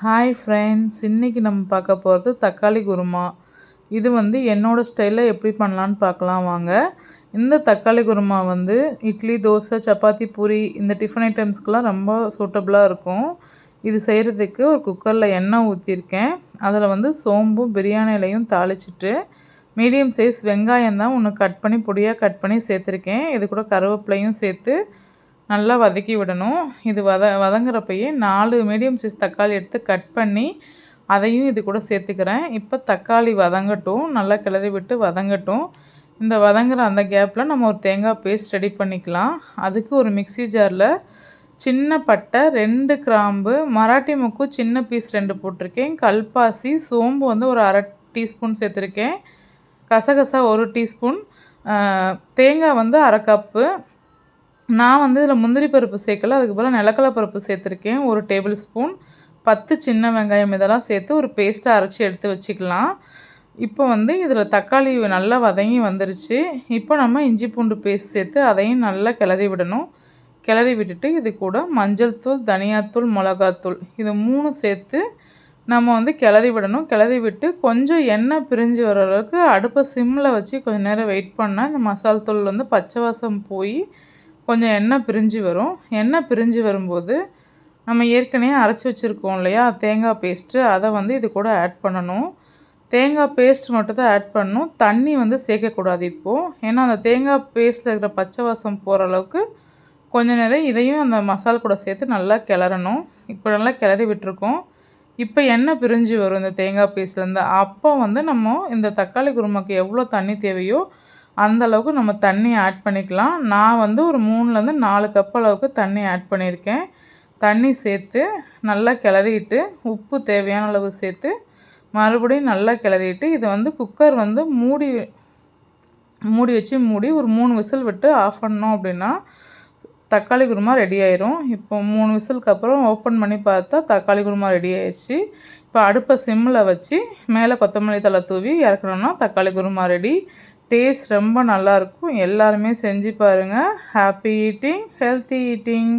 Hi friends இன்றைக்கி நம்ம பார்க்க போகிறது தக்காளி குருமா. இது வந்து என்னோடய ஸ்டைலில் எப்படி பண்ணலான்னு பார்க்கலாம் வாங்க. இந்த தக்காளி குருமா வந்து இட்லி தோசை சப்பாத்தி பூரி இந்த டிஃபன் ஐட்டம்ஸ்க்கெலாம் ரொம்ப சூட்டபுளாக இருக்கும். இது செய்கிறதுக்கு ஒரு குக்கரில் எண்ணெய் ஊற்றிருக்கேன் அதில் வந்து சோம்பும் பிரியாணி இலையும் தாளிச்சிட்டு மீடியம் சைஸ் வெங்காயம் தான் ஒன்று கட் பண்ணி பொடியாக கட் பண்ணி சேர்த்துருக்கேன். இது கூட கருவேப்பிலையும் சேர்த்து நல்லா வதக்கி விடணும். இது வத வதங்குறப்பயே நாலு மீடியம் சைஸ் தக்காளி எடுத்து கட் பண்ணி அதையும் இது கூட சேர்த்துக்கிறேன். இப்போ தக்காளி வதங்கட்டும். நல்லா கிளறி விட்டு வதங்கட்டும். இந்த வதங்குற அந்த கேப்பில் நம்ம ஒரு தேங்காய் பேஸ்ட் ரெடி பண்ணிக்கலாம். அதுக்கு ஒரு மிக்சி ஜாரில் சின்ன பட்டை ரெண்டு கிராம்பு மராட்டி முக்கு சின்ன பீஸ் ரெண்டு போட்டிருக்கேன். கல்பாசி சோம்பு வந்து ஒரு அரை டீஸ்பூன் சேர்த்துருக்கேன். கசகசா ஒரு டீஸ்பூன் தேங்காய் வந்து அரை கப்பு நான் வந்து இதில் முந்திரி பருப்பு சேர்க்கல அதுக்கப்புறம் நிலக்கடலை பருப்பு சேர்த்துருக்கேன். ஒரு டேபிள் ஸ்பூன் பத்து சின்ன வெங்காயம் இதெல்லாம் சேர்த்து ஒரு பேஸ்ட்டாக அரைச்சி எடுத்து வச்சுக்கலாம். இப்போ வந்து இதில் தக்காளி நல்லா வதங்கி வந்துருச்சு. இப்போ நம்ம இஞ்சி பூண்டு பேஸ்ட் சேர்த்து அதையும் நல்லா கிளறி விடணும். கிளறி விட்டுட்டு இது கூட மஞ்சள் தூள் தனியாத்தூள் மிளகாத்தூள் இது மூணு சேர்த்து நம்ம வந்து கிளறி விடணும். கிளறி விட்டு கொஞ்சம் எண்ணெய் பிரிஞ்சு வர அளவுக்கு அடுப்பை சிம்மில் வச்சு கொஞ்சம் நேரம் வெயிட் பண்ணால் இந்த மசால் தூள் வந்து பச்சை வாசம் போய் கொஞ்சம் எண்ணெய் பிரிஞ்சு வரும். எண்ணெய் பிரிஞ்சு வரும்போது நம்ம ஏற்கனவே அரைச்சி வச்சுருக்கோம் இல்லையா? தேங்காய் பேஸ்ட்டு அதை வந்து இது கூட ஆட் பண்ணணும். தேங்காய் பேஸ்ட் மட்டும் தான் ஆட் பண்ணணும். தண்ணி வந்து சேர்க்கக்கூடாது இப்போது ஏன்னா அந்த தேங்காய் பேஸ்ட்டில் இருக்கிற பச்சை வாசம் போகிற அளவுக்கு கொஞ்ச நேரம் இதையும் அந்த மசால் கூட சேர்த்து நல்லா கிளறணும். இப்போ நல்லா கிளறி விட்டுருக்கோம். இப்போ எண்ணெய் பிரிஞ்சு வரும் இந்த தேங்காய் பேஸ்ட்லேருந்து அப்போ வந்து நம்ம இந்த தக்காளி குருமாக்கு எவ்வளோ தண்ணி தேவையோ அந்தளவுக்கு நம்ம தண்ணி ஆட் பண்ணிக்கலாம். நான் வந்து ஒரு மூணுலேருந்து நாலு கப் அளவுக்கு தண்ணி ஆட் பண்ணியிருக்கேன். தண்ணி சேர்த்து நல்லா கிளறிட்டு உப்பு தேவையான அளவு சேர்த்து மறுபடியும் நல்லா கிளறிட்டு இதை வந்து குக்கர் வந்து மூடி மூடி வச்சு மூடி ஒரு மூணு விசில் விட்டு ஆஃப் பண்ணோம் அப்படின்னா தக்காளி குருமா ரெடி ஆயிரும். இப்போ மூணு விசிலுக்கு அப்புறம் ஓப்பன் பண்ணி பார்த்தா தக்காளி குருமா ரெடி ஆயிடுச்சு. இப்போ அடுப்பை சிம்மில் வச்சு மேலே கொத்தமல்லி தலை தூவி இறக்கணுன்னா தக்காளி குருமா ரெடி டேஸ்ட் ரொம்ப நல்லாயிருக்கும். எல்லாருமே செஞ்சு பாருங்கள் ஹாப்பி ஈட்டிங் ஹெல்த்தி ஈட்டிங்